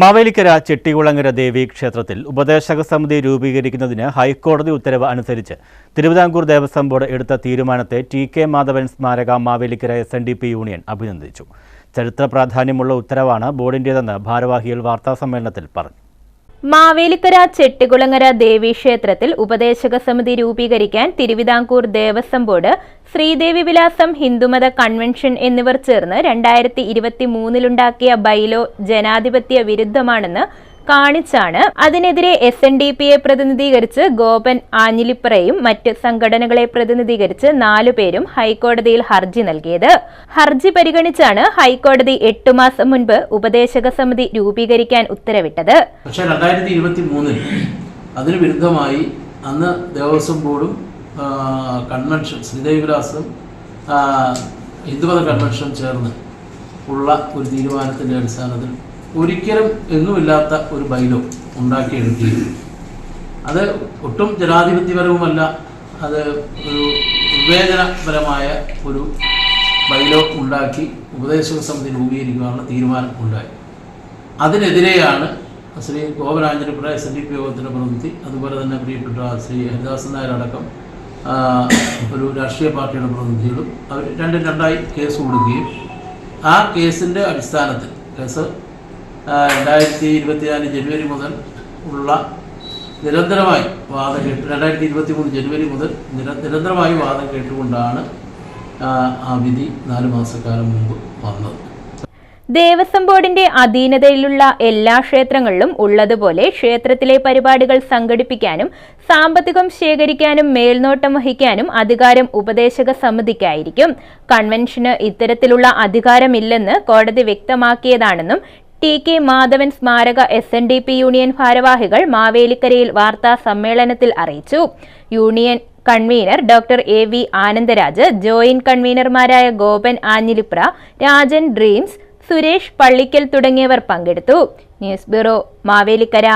മാവേലിക്കര ചെട്ടികുളങ്ങര ദേവി ക്ഷേത്രത്തിൽ ഉപദേശക സമിതി രൂപീകരിക്കുന്നതിന് ഹൈക്കോടതി ഉത്തരവ് അനുസരിച്ച് തിരുവിതാംകൂർ ദേവസ്വം ബോർഡ് എടുത്ത തീരുമാനത്തെ ടി കെ മാധവൻ സ്മാരക Mavelikkara S N D P union അഭിനന്ദിച്ചു. ചരിത്ര പ്രാധാന്യമുള്ള ഉത്തരവാണ് ബോർഡിന്റേതെന്ന് ഭാരവാഹികൾ വാർത്താസമ്മേളനത്തിൽ പറഞ്ഞു. മാവേലിക്കര ചെട്ടികുളങ്ങര ദേവീക്ഷേത്രത്തിൽ ഉപദേശക സമിതി രൂപീകരിക്കാൻ തിരുവിതാംകൂർ ദേവസ്വം ബോർഡ് ശ്രീദേവി വിലാസം ഹിന്ദുമത കൺവെൻഷൻ എന്നിവർ ചേർന്ന് രണ്ടായിരത്തി ഇരുപത്തി മൂന്നിലുണ്ടാക്കിയ ബൈലോ ജനാധിപത്യ വിരുദ്ധമാണെന്ന് കാണിച്ചാണ്. അതിനെതിരെ എസ് എൻ ഡി പിയെ പ്രതിനിധീകരിച്ച് ഗോപൻ ആഞ്ഞിലിപ്പറയും മറ്റ് സംഘടനകളെ പ്രതിനിധീകരിച്ച് നാലുപേരും ഹൈക്കോടതിയിൽ ഹർജി നൽകിയത്. ഹർജി പരിഗണിച്ചാണ് ഹൈക്കോടതി എട്ടു മാസം മുൻപ് ഉപദേശക സമിതി രൂപീകരിക്കാൻ ഉത്തരവിട്ടത്. പക്ഷേ രണ്ടായിരത്തി ഇരുപത്തി മൂന്നിൽ അതിന് വിരുദ്ധമായി അന്ന് ദേവസ്വം ബോർഡും കൺവെൻഷൻ ശ്രീദേവിലാസും ഹിന്ദുമത കൺവെൻഷൻ ചേർന്ന് ഉള്ള ഒരു തീരുമാനത്തിന്റെ അടിസ്ഥാനത്തിൽ ഒരിക്കലും എന്നുമില്ലാത്ത ഒരു ബൈലോ ഉണ്ടാക്കിയെടുക്കുകയും അത് ഒട്ടും ജനാധിപത്യപരവുമല്ല. അത് ഒരു വിവേചനപരമായ ഒരു ബൈലോ ഉണ്ടാക്കി ഉപദേശക സമിതി രൂപീകരിക്കുവാനുള്ള തീരുമാനം ഉണ്ടായി. അതിനെതിരെയാണ് Sree S N D P യോഗത്തിന്റെ പ്രതിനിധി അതുപോലെ തന്നെ പ്രിയപ്പെട്ട ശ്രീ ഹരിദാസൻ നായരടക്കം ഒരു രാഷ്ട്രീയ പാർട്ടിയുടെ പ്രതിനിധികളും അവർ രണ്ടും രണ്ടായി കേസ് കൊടുക്കുകയും. ആ കേസിന്റെ അടിസ്ഥാനത്തിൽ കേസ് രണ്ടായിരത്തി ഇരുപത്തിനാല് ജനുവരി മുതൽ ഉള്ള നിരന്തരമായി വാദം കേട്ട് രണ്ടായിരത്തി ഇരുപത്തി മൂന്ന് ജനുവരി മുതൽ നിര നിരന്തരമായി വാദം കേട്ടുകൊണ്ടാണ് ആ വിധി നാല് മാസക്കാലം മുമ്പ് വന്നത്. ദേവസ്വം ബോർഡിന്റെ അധീനതയിലുള്ള എല്ലാ ക്ഷേത്രങ്ങളിലും ഉള്ളതുപോലെ ക്ഷേത്രത്തിലെ പരിപാടികൾ സംഘടിപ്പിക്കാനും സാമ്പത്തികം ശേഖരിക്കാനും മേൽനോട്ടം വഹിക്കാനും അധികാരം ഉപദേശക സമിതിക്കായിരിക്കും. കൺവെൻഷന് ഇത്തരത്തിലുള്ള അധികാരമില്ലെന്ന് കോടതി വ്യക്തമാക്കിയതാണെന്നും ടി കെ മാധവൻ സ്മാരക S N D P union ഭാരവാഹികൾ മാവേലിക്കരയിൽ വാർത്താ സമ്മേളനത്തിൽ അറിയിച്ചു. Union convener doctor A. V. Anandaraj joint കൺവീനർമാരായ Gopan Anjilipra Rajan dreams Suresh Pallickal തുടങ്ങിയവർ പങ്കെടുത്തു. News bureau Mavelikkara.